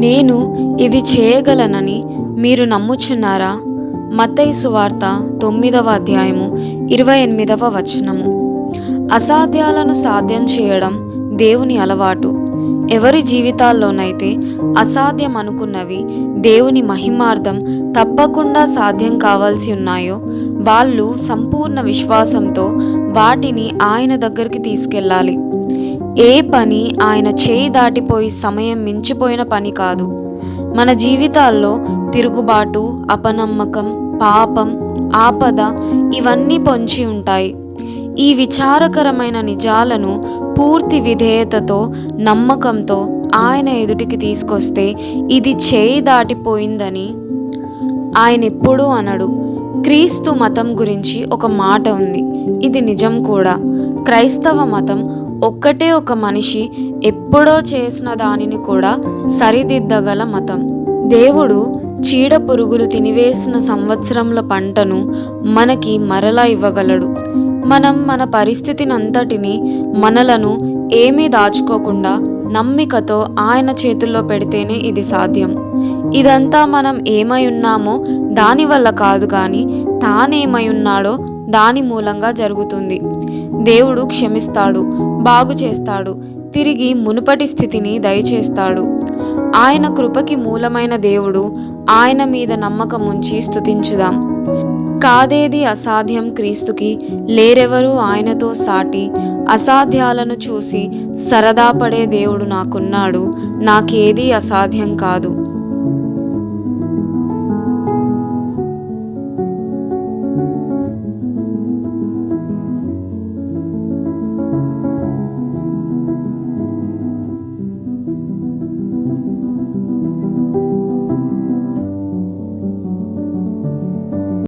నేను ఇది చేయగలనని మీరు నమ్ముచున్నారా? మత్తయి సువార్త తొమ్మిదవ అధ్యాయము ఇరవై ఎనిమిదవ వచనము. అసాధ్యాలను సాధ్యం చేయడం దేవుని అలవాటు. ఎవరి జీవితాల్లోనైతే అసాధ్యం అనుకున్నవి దేవుని మహిమార్థం తప్పకుండా సాధ్యం కావాల్సి ఉన్నాయో వాళ్ళు సంపూర్ణ విశ్వాసంతో వాటిని ఆయన దగ్గరికి తీసుకెళ్ళాలి. ఏ పని ఆయన చేయి దాటిపోయి సమయం మించిపోయిన పని కాదు. మన జీవితాల్లో తిరుగుబాటు అపనమ్మకం పాపం ఆపద ఇవన్నీ పొంచి ఉంటాయి. ఈ విచారకరమైన నిజాలను పూర్తి విధేయతతో నమ్మకంతో ఆయన ఎదుటికి తీసుకొస్తే ఇది చేయి దాటిపోయిందని ఆయన ఎప్పుడూ అనడు. క్రీస్తు మతం గురించి ఒక మాట ఉంది. ఇది నిజం కూడా. క్రైస్తవ మతం ఒక్కటే ఒక మనిషి ఎప్పుడో చేసిన దానిని కూడా సరిదిద్దగల మతం. దేవుడు చీడ పురుగులు తినివేసిన సంవత్సరంల పంటను మనకి మరలా ఇవ్వగలడు. మనం మన పరిస్థితినంతటిని మనలను ఏమీ దాచుకోకుండా నమ్మికతో ఆయన చేతుల్లో పెడితేనే ఇది సాధ్యం. ఇదంతా మనం ఏమై ఉన్నామో దానివల్ల కాదు కానీ తానేమై ఉన్నాడో దాని మూలంగా జరుగుతుంది. దేవుడు క్షమిస్తాడు బాగు చేస్తాడు తిరిగి మునుపటి స్థితిని దయచేస్తాడు. ఆయన కృపకి మూలమైన దేవుడు ఆయన మీద నమ్మకం ఉంచి స్థుతించుదాం కాదేది అసాధ్యం క్రీస్తుకి? లేరెవరు ఆయనతో సాటి అసాధ్యాలను చూసి సరదా పడే దేవుడు నాకున్నాడు నాకేదీ అసాధ్యం కాదు.